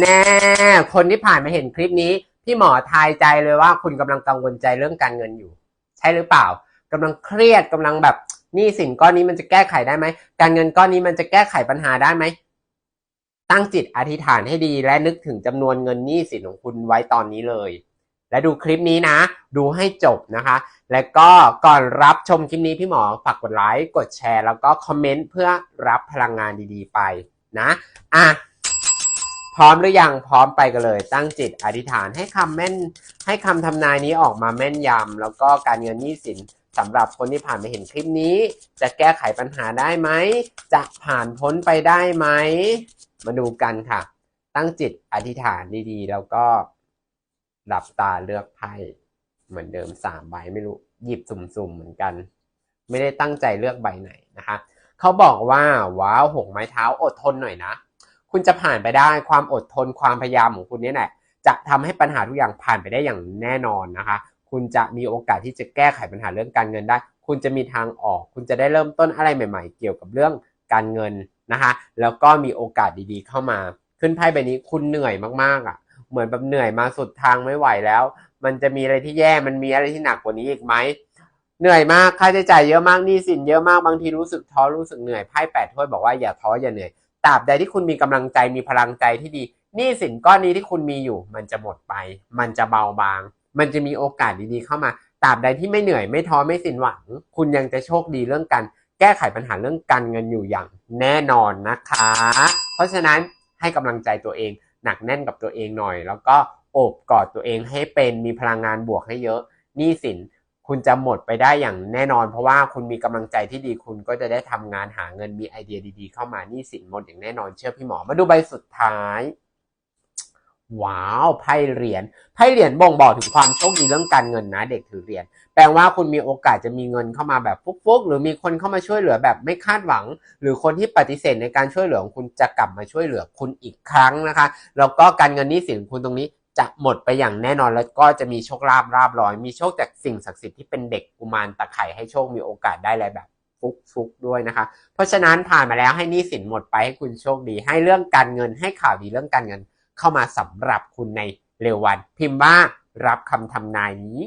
แน่ คนที่ผ่านมาเห็นคลิปนี้ พี่หมอทายใจเลยว่าคุณกำลังกังวลใจเรื่องการเงินอยู่ ใช่หรือเปล่ากำลังเครียดกำลังแบบนี้สินก้อนนี้มันจะแก้ไขได้ไหมการเงินก้อนนี้มันจะแก้ไขปัญหาได้ไหมตั้งจิตอธิษฐานให้ดีและนึกถึงจำนวนเงินหนี้สินของคุณไว้ตอนนี้เลย และดูคลิปนี้นะ ดูให้จบนะคะ และก็ก่อนรับชมคลิปนี้พี่หมอฝากกดไลค์กดแชร์ แล้วก็คอมเมนต์เพื่อรับพลังงานดีๆ ไปนะอะ พร้อมหรือยังพร้อมไปกันเลย ตั้งจิตอธิษฐานให้คำแม่น ให้คำทำนายนี้ออกมาแม่นยำแล้วก็การเงินหนี้สินสำหรับคนที่ผ่านไปเห็นคลิปนี้ จะแก้ไขปัญหาได้ไหม จะผ่านพ้นไปได้ไหม มาดูกันค่ะ ตั้งจิตอธิษฐานดีๆ แล้วก็หลับตาเลือกไพ่เหมือนเดิมสามใบไม่รู้หยิบสุ่มๆเหมือนกัน ไม่ได้ตั้งใจเลือกใบไหนนะคะเขาบอกว่าว้าวหกไม้เท้าอดทนหน่อยนะ คุณจะผ่านไปได้ความอดทนความพยายามของคุณนี่แหละจะทำให้ปัญหาทุกอย่างผ่านไปได้อย่างแน่นอนนะคะ คุณจะมีโอกาสที่จะแก้ไขปัญหาเรื่องการเงินได้ คุณจะมีทางออก คุณจะได้เริ่มต้นอะไรใหม่ ๆ เกี่ยวกับเรื่องการเงินนะคะแล้วก็มีโอกาสดีๆเข้ามา ขึ้นไพ่ใบนี้คุณเหนื่อยมากๆอะ เหมือนแบบเหนื่อยมาสุดทางไม่ไหวแล้ว มันจะมีอะไรที่แย่มันมีอะไรที่หนักกว่านี้อีกไหมเหนื่อยมากค่าใช้จ่ายเยอะมากหนี้สินเยอะมากบางทีรู้สึกท้อรู้สึกเหนื่อยไพ่แปดถ้วยบอกว่าอย่าท้ออย่าเหนื่อย ตราบใดที่คุณมีกำลังใจมีพลังใจที่ดีหนี้สินก้อนนี้ที่คุณมีอยู่ มันจะหมดไป มันจะเบาบาง มันจะมีโอกาสดีๆเข้ามาตราบใดที่ไม่เหนื่อยไม่ท้อไม่สิ้นหวัง คุณยังจะโชคดีเรื่องการแก้ไขปัญหาเรื่องการเงินอยู่อย่างแน่นอนนะคะ เพราะฉะนั้นให้กำลังใจตัวเอง หนักแน่นกับตัวเองหน่อย แล้วก็โอบกอดตัวเองให้เป็นมีพลังงานบวกให้เยอะหนี้สิน คุณจะหมดไปได้อย่างแน่นอน เพราะว่าคุณมีกำลังใจที่ดีคุณก็จะได้ทำงานหาเงินมีไอเดียดีๆ เข้ามานี้สินหมดอย่างแน่นอนเชื่อพี่หมอ มาดูใบสุดท้ายว้าวไพ่เหรียญไพ่เหรียญบ่งบอกถึงความโชคดีเรื่องการเงินนะ เด็กถือเหรียญแปลว่าคุณมีโอกาสจะมีเงินเข้ามาแบบฟุกๆ หรือมีคนเข้ามาช่วยเหลือแบบไม่คาดหวัง หรือคนที่ปฏิเสธในการช่วยเหลือของคุณจะกลับมาช่วยเหลือคุณอีกครั้งนะคะแล้วก็การเงินนี้สินของคุณตรงนี้ จะหมดไปอย่างแน่นอนแล้วก็จะมีโชคลาภราบร้อย มีโชคจากสิ่งศักดิ์สิทธิ์ที่เป็นเด็กกุมารตะไคร่ให้โชคมีโอกาสได้อะไรแบบฟุกฟุกด้วยนะคะ เพราะฉะนั้นผ่านมาแล้วให้นี่สินหมดไปให้คุณโชคดี ให้เรื่องการเงินให้ข่าวดีเรื่องการเงิน เข้ามาสำหรับคุณในเร็ววัน พิมพ์ว่ารับคำทำนายนี้